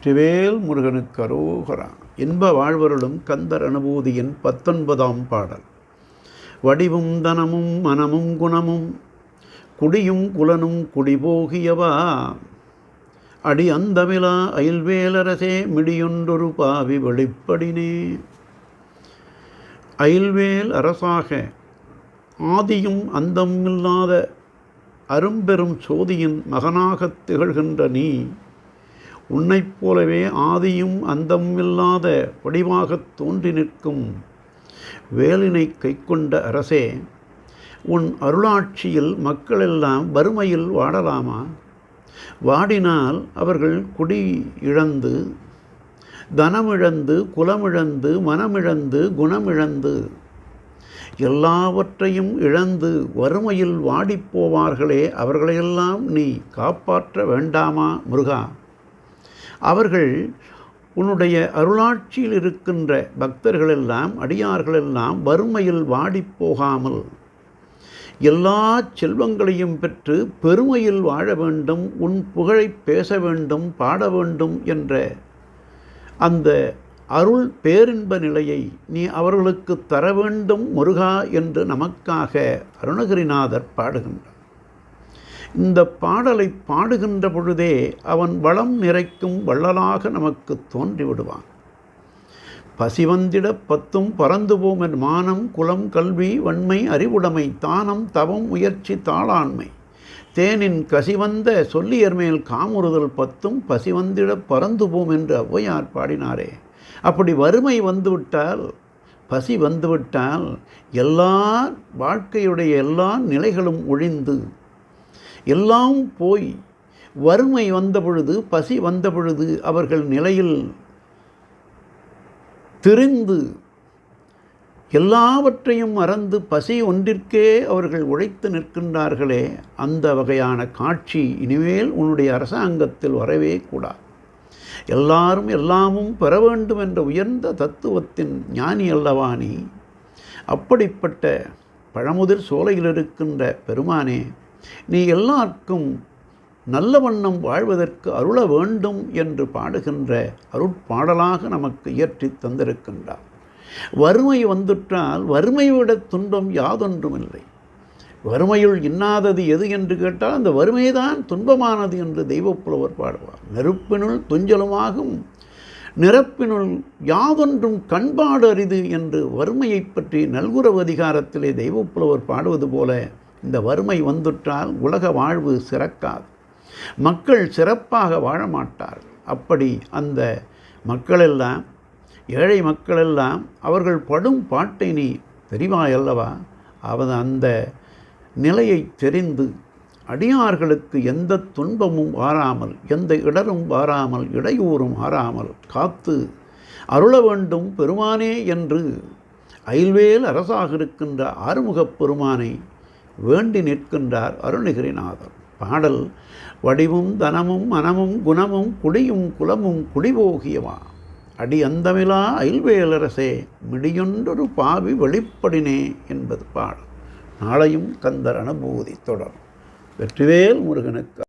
வெற்றிவேல் முருகனுக்கு அரோகரா. இன்ப வாழ்வருளும் கந்தர் அனுபூதியின் பத்தொன்பதாம் பாடல். வடிவும் தனமும் மனமும் குணமும் குடியும் குலனும் குடிபோகியவா. அடி அந்தமிலா அயில்வேலரசே மிடியொன்றொரு பாவி வெளிப்படினே. அயில்வேல் அரசாக ஆதியும் அந்தமில்லாத அரும்பெரும் சோதியின் மகனாகத் திகழ்கின்ற நீ உன்னைப் போலவே ஆதியும் அந்தமில்லாத வடிவாகத் தோன்றி நிற்கும் வேலினை கைக்கொண்ட அரசே உன் அருளாட்சியில் மக்களெல்லாம் வறுமையில் வாடலாமா? வாடினால் அவர்கள் குடி இழந்து தனமிழந்து குலமிழந்து மனமிழந்து குணமிழந்து எல்லாவற்றையும் இழந்து வறுமையில் வாடிப்போவார்களே அவர்களையெல்லாம் நீ காப்பாற்ற வேண்டாமா முருகா? அவர்கள் உன்னுடைய அருளாட்சியில் இருக்கின்ற பக்தர்களெல்லாம் அடியார்களெல்லாம் வறுமையில் வாடிப்போகாமல் எல்லா செல்வங்களையும் பெற்று பெருமையில் வாழ வேண்டும் உன் புகழை பேச வேண்டும் பாட வேண்டும் என்ற அந்த அருள் பேரின்ப நிலையை நீ அவர்களுக்கு தர வேண்டும் முருகா என்று நமக்காக அருணகிரிநாதர் பாடுகின்றார். இந்த பாடலை பாடுகின்ற பொழுதே அவன் வளம் நிறைக்கும் வள்ளலாக நமக்கு தோன்றிவிடுவான். பசிவந்திட பத்தும் பறந்து போம் என் மானம் குலம் கல்வி வன்மை அறிவுடைமை தானம் தவம் முயற்சி தாளாண்மை. தேனின் கசிவந்த சொல்லியர் மேல் காமுறுதல் பத்தும் பசிவந்திட பறந்து போம் என்று ஔவையார் பாடினாரே. அப்படி வறுமை வந்துவிட்டால் பசி வந்துவிட்டால் எல்லா வாழ்க்கையுடைய எல்லா நிலைகளும் ஒழிந்து எல்லாம் போய் வறுமை வந்த பொழுது பசி வந்த பொழுது அவர்கள் நிலையில் திரிந்து எல்லாவற்றையும் மறந்து பசி ஒன்றிற்கே அவர்கள் உழைத்து நிற்கின்றார்களே அந்த வகையான காட்சி இனிமேல் உன்னுடைய அரசாங்கத்தில் வரவே கூடாது. எல்லாரும் எல்லாமும் பெற வேண்டும் என்ற உயர்ந்த தத்துவத்தின் ஞானி அல்லவா நீ? அப்படிப்பட்ட பழமுதிர் சோலையில் இருக்கின்ற பெருமானே நீ எல்லாருக்கும் நல்ல வண்ணம் வாழ்வதற்கு அருள வேண்டும் என்று பாடுகின்ற அருட்பாடலாக நமக்கு இயற்றி தந்திருக்கின்றார். வறுமை வந்துட்டால் வறுமையோட விட துன்பம் யாதொன்றுமில்லை. வறுமையுள் இன்னாதது எது என்று கேட்டால் அந்த வறுமைதான் துன்பமானது என்று தெய்வப்புலவர் பாடுவார். நெருப்பினுள் துஞ்சலுமாகும் நிரப்பினுள் யாதொன்றும் கண்பாடு அரிது என்று வறுமையை பற்றி நல்குறவு அதிகாரத்திலே தெய்வப்புலவர் பாடுவது போல இந்த வறுமை வந்துற்றால் உலக வாழ்வு சிறக்காது. மக்கள் சிறப்பாக வாழ மாட்டார்கள் அப்படி அந்த மக்களெல்லாம் ஏழை மக்களெல்லாம் அவர்கள் படும் பாட்டை நீ தெரிவாயல்லவா அவன் அந்த நிலையை தெரிந்து அடியார்களுக்கு எந்த துன்பமும் வாராமல் எந்த இடரும் வாராமல் இடையூறும் வாராமல் காத்து அருள வேண்டும் பெருமானே என்று அயில்வேல் அரசாக இருக்கின்ற ஆறுமுகப் பெருமானை வேண்டி நிற்கின்றார் அருணகிரிநாதர் பாடல் வடிவும் தனமும் மனமும் குணமும் குடியும் குலமும் குடிபோகியவா? அடி அந்தமிலா அயில்வேலரசே மிடியொன்றொரு பாவி வெளிப்படினே என்பது பாடல். நாளையும் கந்தர் அனுபூதி தொடரும். வெற்றிவேல் முருகனுக்கு